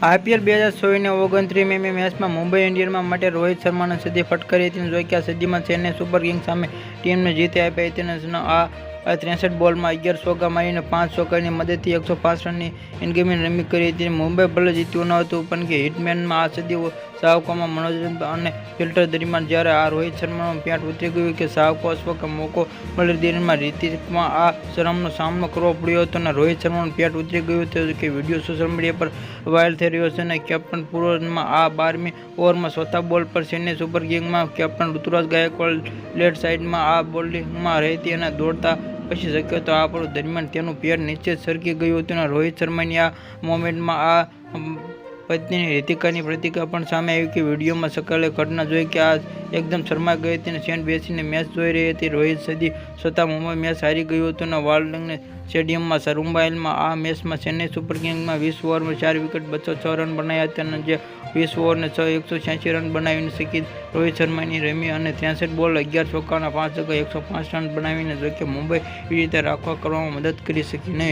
IPL બે હજાર ચોવીસની ઓગણત્રીસમી મેચમાં મુંબઈ ઇન્ડિયન્સમાં માટે રોહિત શર્માને સદી ફટકારી હતી જોકે આ સદીમાં ચેન્નઈ સુપર કિંગ્સ સામે ટીમને જીત આપી હતી અને આ ત્રેસઠ બોલમાં અગિયાર ચોગ્ગા મારીને પાંચ ચોકાની મદદથી એકસો પાંચ રનની ઇનગેમિંગ રમી કરી હતી. મુંબઈ ભલે જીત્યું ન હતું, પણ કે હિટમેનમાં આ સદી સાવકોમાં મનોરંજન અને ફિલ્ટર દરમિયાન જ્યારે આ રોહિત શર્માનું પેટ ઉતરી ગયું કે સાવકો અશ્વકે મોકો મળી દરમિયાન રિતિકમાં આ શરમનો સામનો કરવો પડ્યો હતો અને રોહિત શર્માનું પેટ ઉતરી ગયું હતું કે વીડિયો સોશિયલ મીડિયા પર વાયરલ થઈ રહ્યો છે અને કેપ્ટન પૂર્વમાં આ બારમી ઓવરમાં ચોથા બોલ પર ચેન્નઈ સુપર કિંગમાં કેપ્ટન ઋતુરાજ ગાયકવાડ લેફ્ટ સાઇડમાં આ બોલિંગમાં રહેતી અને દોડતા પછી શક્યો તો આ પર દરમિયાન તેનું પેર નીચે સરકી ગયું હતું. અને રોહિત શર્માની આ મોમેન્ટમાં આ અમ, પત્નીની રીતિકાની પ્રતિકા પણ સામે આવી કે વિડીયોમાં સકાલે ઘટના જોઈ કે આ એકદમ શરમા ગઈ હતી અને સેન્ટ બેસીને મેચ જોઈ રહી હતી. રોહિત સદી છતાં મુંબઈ મેચ હારી ગયું હતું અને વાર્લંગને સ્ટેડિયમમાં રમાયેલમાં આ મેચમાં ચેન્નઈ સુપર કિંગ્સમાં વીસ ઓવરમાં ચાર વિકેટ બસો છ રન બનાવ્યા હતા અને જે વીસ ઓવરને છ એકસો છ્યાસી રન બનાવીને શીખી રોહિત શર્માની રમી અને ત્રેસઠ બોલ અગિયાર ચોક્કાના પાંચ જગ્યા એકસો પાંચ રન બનાવીને જોકે મુંબઈ એવી રીતે રાખવા કરવામાં મદદ કરી શકી નહીં.